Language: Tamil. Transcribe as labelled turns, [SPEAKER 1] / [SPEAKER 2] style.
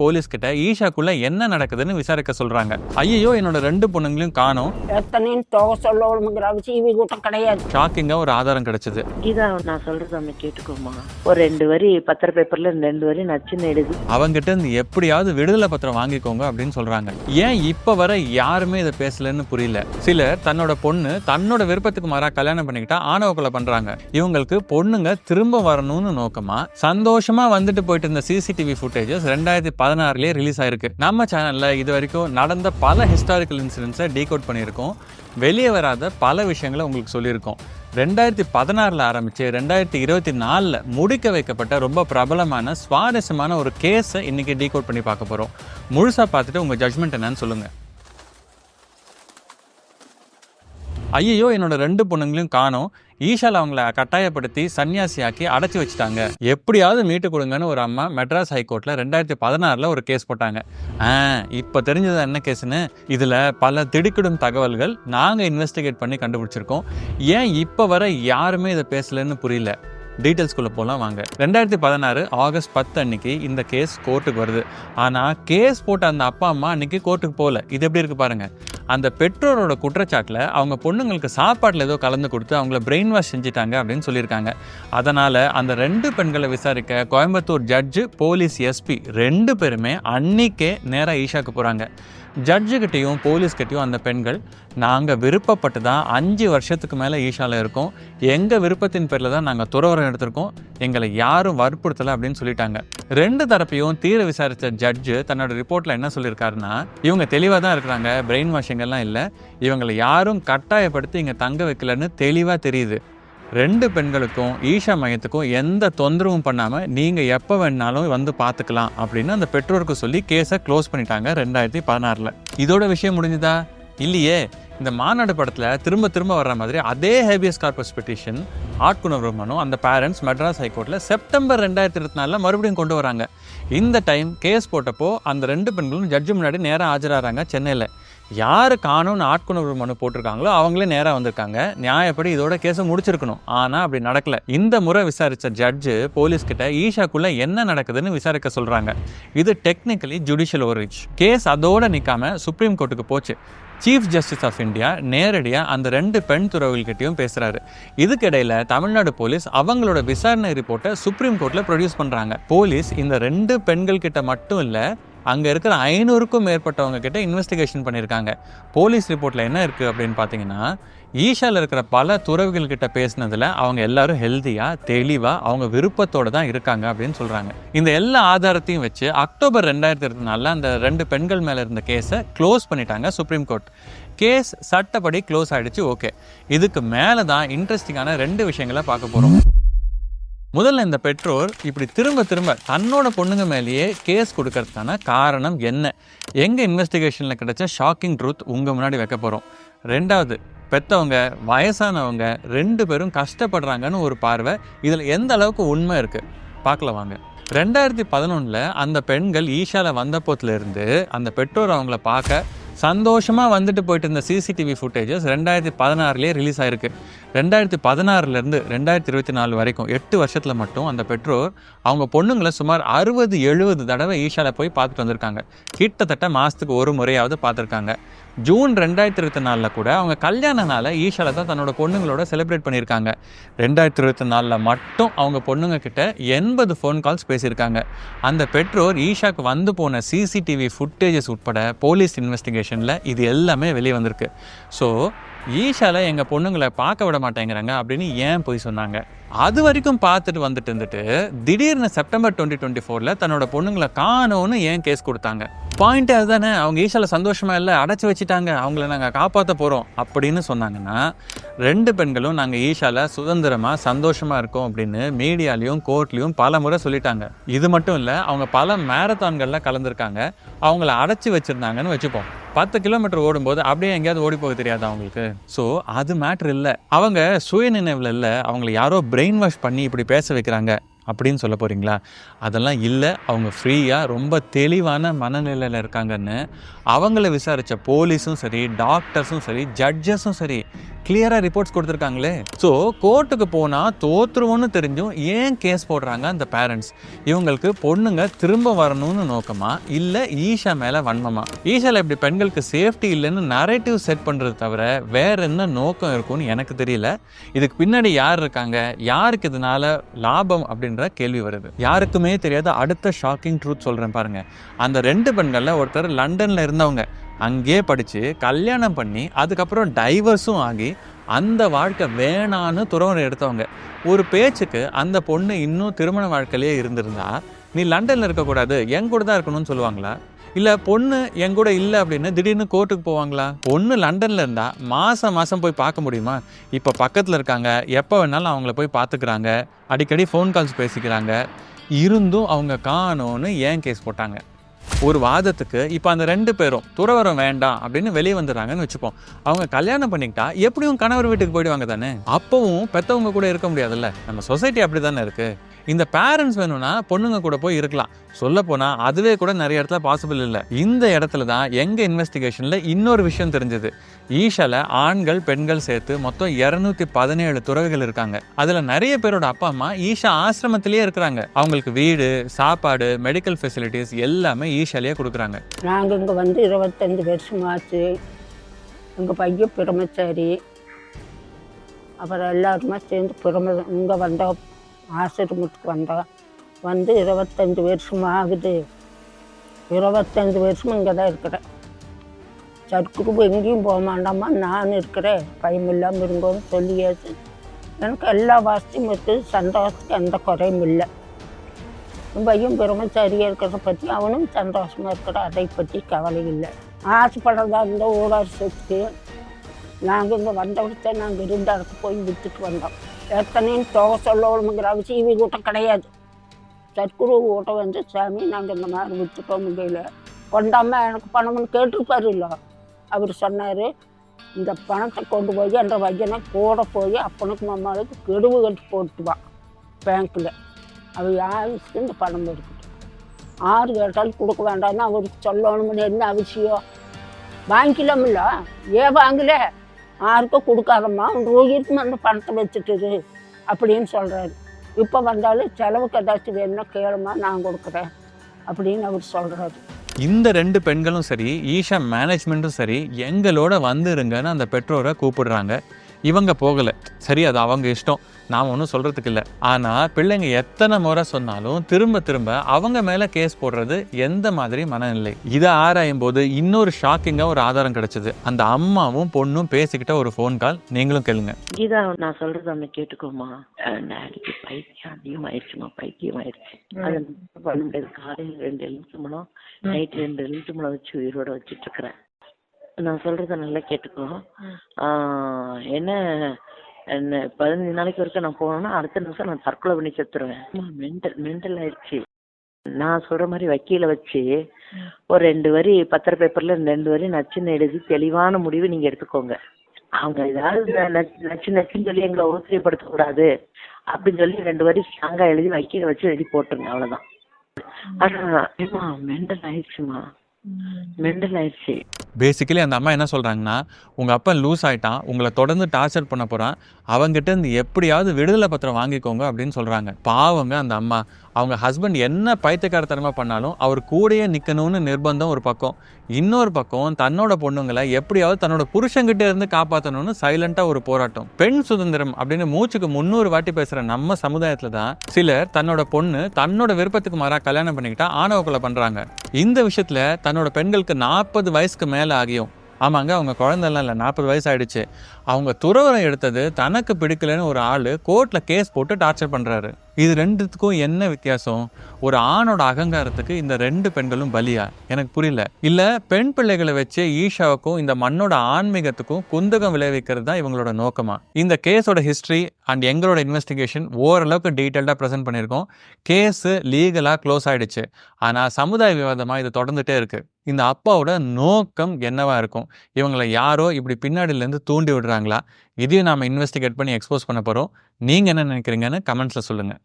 [SPEAKER 1] போலீஸ் கிட்ட ஈஷாக்குள்ள என்ன நடக்குதுன்னு விசாரிக்க சொல்றாங்க. ஐயோ என்னோட ரெண்டு பொண்ணுங்களையும் காணோம்.
[SPEAKER 2] எத்தனையும் தொகை சொல்லணுங்கிற சீவி கூட்டம் கிடையாது.
[SPEAKER 1] ஷாக்கிங்கா ஒரு ஆதாரம் கிடைச்சது.
[SPEAKER 3] கீதா நான் சொல்றது நம்ம கேட்டுக்கோமா? ஒரு ரெண்டு வரி பத்திர பேப்பர்ல ரெண்டு வரி நச்சுன்னு எழுதி.
[SPEAKER 1] அவங்கிட்ட இருந்து எப்படியாவது விடுதலை பத்திரம் வாங்கிக்கோங்க அப்படின்னு சொல்றாங்க. ஏன் இப்ப வர யாருமே இதை பேசலன்னு புரியல. சிலர் தன்னோட பொண்ணு தன்னோட விருப்பத்துக்கு மாறா கல்யாணம் பண்ணிக்கிட்டா ஆணவ கொலை பண்றாங்க. இவங்களுக்கு பொண்ணுங்க திரும்ப வரணும்னு நோக்கமா சந்தோஷமா வந்துட்டு போயிட்டு இருந்த சிசிடிவி ஃபுட்டேஜஸ் ரெண்டாயிரத்தி பதினாறுலேயே ரிலீஸ் ஆயிருக்கு. நம்ம சேனலில் இது வரைக்கும் நடந்த பல ஹிஸ்டாரிக்கல் இன்சிடென்ட்ஸை டீகோட் பண்ணியிருக்கோம். வெளியே வராத பல விஷயங்களை உங்களுக்கு சொல்லியிருக்கோம். ரெண்டாயிரத்தி பதினாறில் ஆரம்பித்து ரெண்டாயிரத்தி இருபத்தி நாலில் முடிக்க வைக்கப்பட்ட ரொம்ப பிரபலமான சுவாரஸ்யமான ஒரு கேஸை இன்றைக்கி டீகோட் பண்ணி பார்க்க போகிறோம் முழுசாக பார்த்துட்டு உங்கள் ஜட்மெண்ட் என்னன்னு சொல்லுங்கள் ஐயோ என்னோட ரெண்டு பொண்ணுங்களையும் காணோம். ஈஷால் அவங்கள கட்டாயப்படுத்தி சன்னியாசியாக்கி அடைச்சி வச்சுட்டாங்க. எப்படியாவது மீட்டு கொடுங்கன்னு ஒரு அம்மா மெட்ராஸ் ஹைகோர்ட்டில் ரெண்டாயிரத்தி பதினாறில் ஒரு கேஸ் போட்டாங்க. ஆ இப்போ தெரிஞ்சது என்ன கேஸ்னு இதில் பல திடுக்கிடும் தகவல்கள் நாங்கள் இன்வெஸ்டிகேட் பண்ணி கண்டுபிடிச்சிருக்கோம். ஏன் இப்போ வர யாருமே இதை பேசலன்னு புரியல? டீட்டெயில்ஸ்குள்ளே போகலாம் வாங்க. ரெண்டாயிரத்தி பதினாறு ஆகஸ்ட் பத்து அன்னைக்கு இந்த கேஸ் கோர்ட்டுக்கு வருது. ஆனால் கேஸ் போட்ட அந்த அப்பா அம்மா அன்னைக்கு கோர்ட்டுக்கு போகல. இது எப்படி இருக்குது பாருங்கள் அந்த பெற்றோரோட குற்றச்சாட்டில் அவங்க பொண்ணுங்களுக்கு சாப்பாட்டில் ஏதோ கலந்து கொடுத்து அவங்கள பிரெயின் வாஷ் செஞ்சுட்டாங்க அப்படின்னு சொல்லியிருக்காங்க. அதனால் அந்த ரெண்டு பெண்களை விசாரிக்க கோயம்புத்தூர் ஜட்ஜு போலீஸ் எஸ்பி ரெண்டு பேருமே அன்னைக்கே நேராக ஈஷாக்கு போகிறாங்க ஜட்ஜுக்கிட்டேயும் போலீஸ்கிட்டையும் அந்த பெண்கள் நாங்கள் விருப்பப்பட்டு தான் அஞ்சு வருஷத்துக்கு மேலே ஈஷாவில் இருக்கோம். எங்கள் விருப்பத்தின் பேரில் தான் நாங்கள் துறவரம் எடுத்திருக்கோம். எங்களை யாரும் வற்புறுத்தலை அப்படின்னு சொல்லிட்டாங்க. ரெண்டு தரப்பையும் தீர விசாரித்த ஜட்ஜு தன்னோட ரிப்போர்ட்டில் என்ன சொல்லியிருக்காருன்னா இவங்க தெளிவாக தான் இருக்கிறாங்க. பிரெயின் வாஷிங்கெல்லாம் இல்லை. இவங்களை யாரும் கட்டாயப்படுத்தி இங்கே தங்க வைக்கலன்னு தெளிவாக தெரியுது. ரெண்டு பெண்களுக்கும் ஈஷா மையத்துக்கும் எந்த தொந்தரவும் பண்ணாமல் நீங்கள் எப்போ வேணாலும் வந்து பார்த்துக்கலாம் அப்படின்னு அந்த பெற்றோருக்கு சொல்லி கேஸை க்ளோஸ் பண்ணிட்டாங்க ரெண்டாயிரத்தி பதினாறில். இதோட விஷயம் முடிஞ்சுதா? இல்லையே. இந்த மாநாடு படத்தில் திரும்ப திரும்ப வர்ற மாதிரி அதே ஹேபியஸ் கார்பஸ் பெட்டிஷன் ஆட்குணர்வு மனு அந்த பேரண்ட்ஸ் மெட்ராஸ் ஹைகோர்ட்டில் செப்டம்பர் ரெண்டாயிரத்தி இருபத்தி நாலில் மறுபடியும் கொண்டு வராங்க. இந்த டைம் கேஸ் போட்டப்போ அந்த ரெண்டு பெண்களும் ஜட்ஜு முன்னாடி நேராக ஆஜராகிறாங்க சென்னையில். யார் காணும்னு ஆட்கொணர்வு மனு போட்டிருக்காங்களோ அவங்களே நேராக வந்திருக்காங்க. நியாயப்படி இதோட கேஸை முடிச்சிருக்கணும். ஆனால் அப்படி நடக்கல. இந்த முறை விசாரித்த ஜட்ஜு போலீஸ்கிட்ட ஈஷாக்குள்ளே என்ன நடக்குதுன்னு விசாரிக்க சொல்கிறாங்க இது டெக்னிக்கலி ஜுடிஷியல் ஓவரீச் கேஸ் அதோடு நிற்காம சுப்ரீம் கோர்ட்டுக்கு போச்சு. சீஃப் ஜஸ்டிஸ் ஆஃப் இந்தியா நேரடியாக அந்த ரெண்டு பெண் துறவுகள்கிட்டையும் பேசுகிறாரு இதுக்கிடையில் தமிழ்நாடு போலீஸ் அவங்களோட விசாரணை ரிப்போர்ட்டை சுப்ரீம் கோர்ட்டில் ப்ரொடியூஸ் பண்ணுறாங்க போலீஸ் இந்த ரெண்டு பெண்கள் கிட்ட மட்டும் இல்லை அங்கே இருக்கிற ஐநூறுக்கும் மேற்பட்டவங்க கிட்ட இன்வெஸ்டிகேஷன் பண்ணியிருக்காங்க போலீஸ் ரிப்போர்ட்டில் என்ன இருக்குது அப்படின்னு பார்த்தீங்கன்னா ஈஷாவில் இருக்கிற பல துறவிகள் கிட்ட பேசினதில் அவங்க எல்லாரும் ஹெல்த்தியாக தெளிவாக அவங்க விருப்பத்தோடு தான் இருக்காங்க அப்படின்னு சொல்கிறாங்க இந்த எல்லா ஆதாரத்தையும் வச்சு அக்டோபர் ரெண்டாயிரத்தி இருபத்தி நாலில் அந்த ரெண்டு பெண்கள் மேலே இருந்த கேஸை க்ளோஸ் பண்ணிட்டாங்க சுப்ரீம் கோர்ட் கேஸ் சட்டப்படி க்ளோஸ் ஆகிடுச்சு ஓகே இதுக்கு மேலே தான் இன்ட்ரெஸ்டிங்கான ரெண்டு விஷயங்களை பார்க்க போகிறோம் முதல்ல இந்த பெற்றோர் இப்படி திரும்ப திரும்ப தன்னோட பொண்ணுங்க மேலேயே கேஸ் கொடுக்கறதுக்கான காரணம் என்ன? எங்கள் இன்வெஸ்டிகேஷனில் கிடைச்ச ஷாக்கிங் ட்ரூத் உங்கள் முன்னாடி வைக்க போகிறோம் ரெண்டாவது பெற்றவங்க வயசானவங்க ரெண்டு பேரும் கஷ்டப்படுறாங்கன்னு ஒரு பார்வை. இதில் எந்த அளவுக்கு உண்மை இருக்குது பார்க்கல வாங்க. ரெண்டாயிரத்தி பதினொன்றில் அந்த பெண்கள் ஈஷாவில் வந்தப்போத்துலேருந்து அந்த பெற்றோர் அவங்கள பார்க்க சந்தோஷமாக வந்துட்டு போயிட்டு இருந்த சிசிடிவி ஃபுட்டேஜஸ் ரெண்டாயிரத்தி பதினாறுலேயே ரிலீஸ் ஆயிருக்கு. ரெண்டாயிரத்தி பதினாறுலேருந்து ரெண்டாயிரத்தி இருபத்தி நாலு வரைக்கும் எட்டு வருஷத்தில் மட்டும் அந்த பெற்றோர் அவங்க பொண்ணுங்களை சுமார் அறுபது எழுபது தடவை ஈஷாவில் போய் பார்த்துட்டு வந்திருக்காங்க. கிட்டத்தட்ட மாதத்துக்கு ஒரு முறையாவது பார்த்துருக்காங்க. ஜூன் ரெண்டாயிரத்தி இருபத்தி நாலில் கூட அவங்க கல்யாண நாளை ஈஷாவில் தான் தன்னோட பொண்ணுங்களோட செலிப்ரேட் பண்ணியிருக்காங்க. ரெண்டாயிரத்தி இருபத்தி நாலில் மட்டும் அவங்க பொண்ணுங்க கிட்ட எண்பது ஃபோன் கால்ஸ் பேசியிருக்காங்க. அந்த பெற்றோர் ஈஷாக்கு வந்து போன சிசிடிவி ஃபுட்டேஜஸ் உட்பட போலீஸ் இன்வெஸ்டிகேஷனில் இது எல்லாமே வெளியே வந்திருக்கு. ஸோ ஈஷாவில் எங்கள் பொண்ணுங்களை பார்க்க விட மாட்டேங்கிறாங்க அப்படின்னு ஏன் போய் சொன்னாங்க? அது வரைக்கும் பார்த்துட்டு வந்துட்டு இருந்துட்டு திடீர்னு செப்டம்பர் டுவெண்ட்டி டுவெண்ட்டி ஃபோரில் தன்னோட பொண்ணுங்களை காணோன்னு ஏன் கேஸ் கொடுத்தாங்க? பாயிண்ட் அதுதானே? அவங்க ஈஷாவில் சந்தோஷமா இல்லை அடைச்சி வச்சுட்டாங்க அவங்கள நாங்கள் காப்பாற்ற போகிறோம் அப்படின்னு சொன்னாங்கன்னா ரெண்டு பெண்களும் நாங்கள் ஈஷாவில் சுதந்திரமாக சந்தோஷமாக இருக்கோம் அப்படின்னு மீடியாலையும் கோர்ட்லேயும் பல முறை சொல்லிட்டாங்க. இது மட்டும் இல்லை அவங்க பல மேரத்தான்களில் கலந்துருக்காங்க. அவங்கள அடைச்சி வச்சுருந்தாங்கன்னு வச்சுப்போம். பத்து கிலோமீட்டர் ஓடும்போது அப்படியே எங்கேயாவது ஓடி போக தெரியாது அவங்களுக்கு? ஸோ அது மேட்ரு இல்லை. அவங்க சுய நினைவில் இல்லை அவங்கள யாரோ பிரெயின் வாஷ் பண்ணி இப்படி பேச வைக்கிறாங்க. அப்படின்னு சொல்ல போகிறீங்களா அதெல்லாம் இல்லை. அவங்க ஃப்ரீயாக ரொம்ப தெளிவான மனநிலையில் இருக்காங்கன்னு அவங்கள விசாரித்த போலீஸும் சரி டாக்டர்ஸும் சரி ஜட்ஜஸும் சரி கிளியராக ரிப்போர்ட்ஸ் கொடுத்துருக்காங்களே. ஸோ கோர்ட்டுக்கு போனால் தோற்றுருவோன்னு தெரிஞ்சும் ஏன் கேஸ் போடுறாங்க அந்த பேரண்ட்ஸ் இவங்களுக்கு பொண்ணுங்க திரும்ப வரணும்னு நோக்கமா? இல்லை ஈஷா மேலே வன்மமா? ஈஷாவில் இப்படி பெண்களுக்கு சேஃப்டி இல்லைன்னு நரேட்டிவ் செட் பண்ணுறது தவிர வேற என்ன நோக்கம் இருக்கும்னு எனக்கு தெரியல. இதுக்கு பின்னாடி யார் இருக்காங்க? யாருக்கு இதனால லாபம் அப்படின்ற கேள்வி வருது. யாருக்குமே தெரியாத அடுத்த ஷாக்கிங் ட்ரூத் சொல்கிறேன் பாருங்கள் அந்த ரெண்டு பெண்களில் ஒருத்தர் லண்டனில் இருந்து வந்தவங்க அங்கேயே படித்து கல்யாணம் பண்ணி அதுக்கப்புறம் டைவர்ஸும் ஆகி அந்த வாழ்க்கை வேணான்னு துறவரை எடுத்தவங்க. ஒரு பேச்சுக்கு அந்த பொண்ணு இன்னும் திருமண வாழ்க்கையிலே இருந்திருந்தா நீ லண்டனில் இருக்கக்கூடாது என் கூட தான் இருக்கணும்னு சொல்லுவாங்களா? இல்லை பொண்ணு என் கூட இல்லை அப்படின்னு திடீர்னு கோர்ட்டுக்கு போவாங்களா? பொண்ணு லண்டனில் இருந்தால் மாதம் மாதம் போய் பார்க்க முடியுமா? இப்போ பக்கத்தில் இருக்காங்க எப்போ வேணாலும் அவங்கள போய் பார்த்துக்கிறாங்க அடிக்கடி ஃபோன் கால்ஸ் பேசிக்கிறாங்க. இருந்தும் அவங்க காணோன்னு ஏன் கேஸ் போட்டாங்க? ஒரு வாதத்துக்கு இப்போ அந்த ரெண்டு பேரும் துறவரம் வேண்டாம் அப்படின்னு வெளியே வந்துடுறாங்கன்னு வச்சுப்போம். அவங்க கல்யாணம் பண்ணிக்கிட்டா எப்படியும் கணவர் வீட்டுக்கு போயிடுவாங்க தானே? அப்பவும் பெத்தவங்க கூட இருக்க முடியாதுல்ல. நம்ம சொசைட்டி அப்படி தானே இருக்கு. இந்த பேரண்ட்ஸ் வேணும்னா பொண்ணுங்க கூட போய் இருக்கலாம். சொல்லப்போனால் அதுவே கூட நிறைய இடத்துல பாசிபிள் இல்லை. இந்த இடத்துல தான் எங்கள் இன்வெஸ்டிகேஷனில் இன்னொரு விஷயம் தெரிஞ்சது. ஈஷாவில் ஆண்கள் பெண்கள் சேர்த்து மொத்தம் இரநூத்தி பதினேழு துறவிகள் இருக்காங்க. அதில் நிறைய பேரோட அப்பா அம்மா ஈஷா ஆசிரமத்திலேயே இருக்கிறாங்க. அவங்களுக்கு வீடு சாப்பாடு மெடிக்கல் ஃபெசிலிட்டிஸ் எல்லாமே ஈஷாலேயே கொடுக்குறாங்க.
[SPEAKER 2] நாங்கள் இங்கே வந்து இருபத்தஞ்சி வருஷமாச்சு எங்கள் பையன் பிரம்மச்சாரி. அப்புறம் எல்லாருமே சேர்ந்து பிரம இங்கே வந்தோம் ஆசிரமத்துக்கு வந்தோம் வந்து இருபத்தஞ்சி வருஷம் ஆகுது. இருபத்தஞ்சி வருஷம் இங்கே தான் இருக்கிறேன் சர்க்குக்கு எங்கேயும் போக மாட்டாமா நான் இருக்கிறேன். பயம் இல்லாமல் இருங்கோன்னு சொல்லியாச்சு. எனக்கு எல்லா வசதியும் இருக்குது சந்தோஷத்துக்கு எந்த குறையும் இல்லை. பையன் பிரம்மச்சாரியாக இருக்கிறத பற்றி அவனும் சந்தோஷமாக இருக்கிற அதை பற்றி கவலை இல்லை. ஆசைப்படுறதா இருந்தால் ஊரார் சுற்றி நாங்கள் இங்கே வந்தவர்த்த நாங்கள் இருந்த இடத்துக்கு போய் விற்றுட்டு வந்தோம். எத்தனையும் தொகை சொல்லணுங்கிற அவசியம் இவங்க கூட்டம் கிடையாது. சத்குரு கூட்டம் வந்து சாமி நாங்கள் இந்த மாதிரி விற்றுட்டோம் முடியல கொண்டாமல் எனக்கு பணம்னு கேட்டிருப்பாரு இல்லை? அவர் சொன்னார் இந்த பணத்தை கொண்டு போய் என்ற வையனை கூட போய் அப்பனுக்கு மம்மாவுக்கு கெடுவு கட்டி போட்டுவான் பேங்க்கில் அவர் யாருக்கு இந்த பணம் இருக்குது ஆறு கேட்டாலும் கொடுக்க வேண்டாம்னு அவருக்கு சொல்லணும்னு என்ன அவசியம்? வாங்கிக்கலாமில்ல ஏன் வாங்கல? யாருக்கும் கொடுக்காதம்மா ரோகித்தும் அந்த பணத்தை வச்சுட்டுது அப்படின்னு சொல்கிறாரு இப்போ வந்தாலும் செலவுக்கு ஏதாச்சும் வேணும்னா கேளுமா நான் கொடுக்குறேன் அப்படின்னு அவர் சொல்கிறாரு
[SPEAKER 1] இந்த ரெண்டு பெண்களும் சரி ஈஷா மேனேஜ்மெண்ட்டும் சரி எங்களோட வந்துருங்கன்னு அந்த பெற்றோரை கூப்பிடுறாங்க. இவங்க போகலை. சரி அது அவங்க இஷ்டம். நாம் ஒன்றும் சொல்கிறதுக்கு இல்லை. ஆனால் பிள்ளைங்க எத்தனை முறை சொன்னாலும் திரும்ப திரும்ப அவங்க மேலே கேஸ் போடுறது எந்த மாதிரி மனநிலை? இதை ஆராயும் போது இன்னொரு ஷாக்கிங்காக ஒரு ஆதாரம் கிடைச்சது. அந்த அம்மாவும் பொண்ணும் பேசிக்கிட்ட ஒரு ஃபோன் கால் நீங்களும் கேளுங்க.
[SPEAKER 3] கீதா நான் சொல்றது ஒண்ணு கேட்டுக்கோமா? டாடிக்கு பைத்தியம் அதிகமாயிருச்சுமா? பைத்தியம் ஆயிடுச்சு அது பண்ண முடியாது காலையில ரெண்டு எலுமிச்சம்பழம் நைட் ரெண்டு எலுமிச்சம்பழம் வச்சு உயிரோட வச்சிட்டு இருக்கிறேன். நான் சொல்றத நல்லா கேட்டுக்கோ என்ன என்ன பதினஞ்சு நாளைக்கு வரைக்கும் நான் போனேன்னா அடுத்த நிமிஷம் நான் தற்கொலை பண்ணி செத்துருவேன். மென்டல் மென்டல் ஆயிடுச்சு. நான் சொல்ற மாதிரி வக்கீல வச்சு ஒரு ரெண்டு வரி பத்திர பேப்பர்ல ரெண்டு வரி நச்சுன்னு எழுதி தெளிவான முடிவு நீங்க எடுத்துக்கோங்க. அவங்க ஏதாவது நச்சு நச்சு நச்சுன்னு சொல்லி எங்களை ஊசியப்படுத்த கூடாது அப்படின்னு சொல்லி ரெண்டு வரி ஸ்ட்ராங்கா எழுதி வக்கீல வச்சு எழுதி போட்டுருங்க அவ்வளவுதான். ஆனா ஏமா மெண்டல் ஆயிடுச்சுமா மெண்டல் ஆயிடுச்சு.
[SPEAKER 1] பேசிக்கலி அந்த அம்மா என்ன சொல்கிறாங்கன்னா உங்கள் அப்பா லூஸ் ஆயிட்டான். உங்களை தொடர்ந்து டார்ச்சர் பண்ண போகிறான் அவங்ககிட்ட இருந்து எப்படியாவது விடுதலை பத்திரம் வாங்கிக்கோங்க அப்படின்னு சொல்கிறாங்க பாவங்க அந்த அம்மா. அவங்க ஹஸ்பண்ட் என்ன பைத்தியக்காரத்தனமாக பண்ணாலும் அவர் கூடயே நிற்கணும்னு நிர்பந்தம் ஒரு பக்கம். இன்னொரு பக்கம் தன்னோட பொண்ணுங்களை எப்படியாவது தன்னோட புருஷங்கிட்ட இருந்து காப்பாற்றணும்னு சைலண்ட்டாக ஒரு போராட்டம். பெண் சுதந்திரம் அப்படின்னு மூச்சுக்கு முந்நூறு வாட்டி பேசுகிற நம்ம சமுதாயத்தில் தான் சிலர் தன்னோட பொண்ணு தன்னோட விருப்பத்துக்கு மாறாக கல்யாணம் பண்ணிக்கிட்டா ஆணவ கொலை பண்ணுறாங்க இந்த விஷயத்தில் தன்னோட பெண்களுக்கு நாற்பது வயசுக்கு மேலே ஆகியும் ஆமாங்க அவங்க குழந்தைலாம் இல்லை நாற்பது வயசு ஆயிடுச்சு அவங்க துறவரம் எடுத்தது தனக்கு பிடிக்கலன்னு ஒரு ஆள் கோர்ட்டில் கேஸ் போட்டு டார்ச்சர் பண்ணுறாரு இது ரெண்டுத்துக்கும் என்ன வித்தியாசம்? ஒரு ஆணோட அகங்காரத்துக்கு இந்த ரெண்டு பெண்களும் பலியா? எனக்கு புரியல. இல்லை பெண் பிள்ளைகளை வச்சு ஈஷாவுக்கும் இந்த மண்ணோட ஆன்மீகத்துக்கும் குந்தகம் விளைவிக்கிறது தான் இவங்களோட நோக்கமா? இந்த கேஸோட ஹிஸ்ட்ரி அண்ட் எங்களோட இன்வெஸ்டிகேஷன் ஓரளவுக்கு டீட்டெயில்டாக ப்ரெசென்ட் பண்ணியிருக்கோம். கேஸு லீகலாக க்ளோஸ் ஆகிடுச்சு ஆனால் சமுதாய விவாதமாக இது தொடர்ந்துகிட்டே இருக்குது இந்த அப்பாவோட நோக்கம் என்னவா இருக்கும்? இவங்களை யாரோ இப்படி பின்னாடியிலேருந்து தூண்டி விடுறாங்களா? இதையும் நாம் இன்வெஸ்டிகேட் பண்ணி எக்ஸ்போஸ் பண்ண போகிறோம் நீங்கள் என்ன நினைக்கிறீங்கன்னு கமெண்ட்ஸில் சொல்லுங்கள்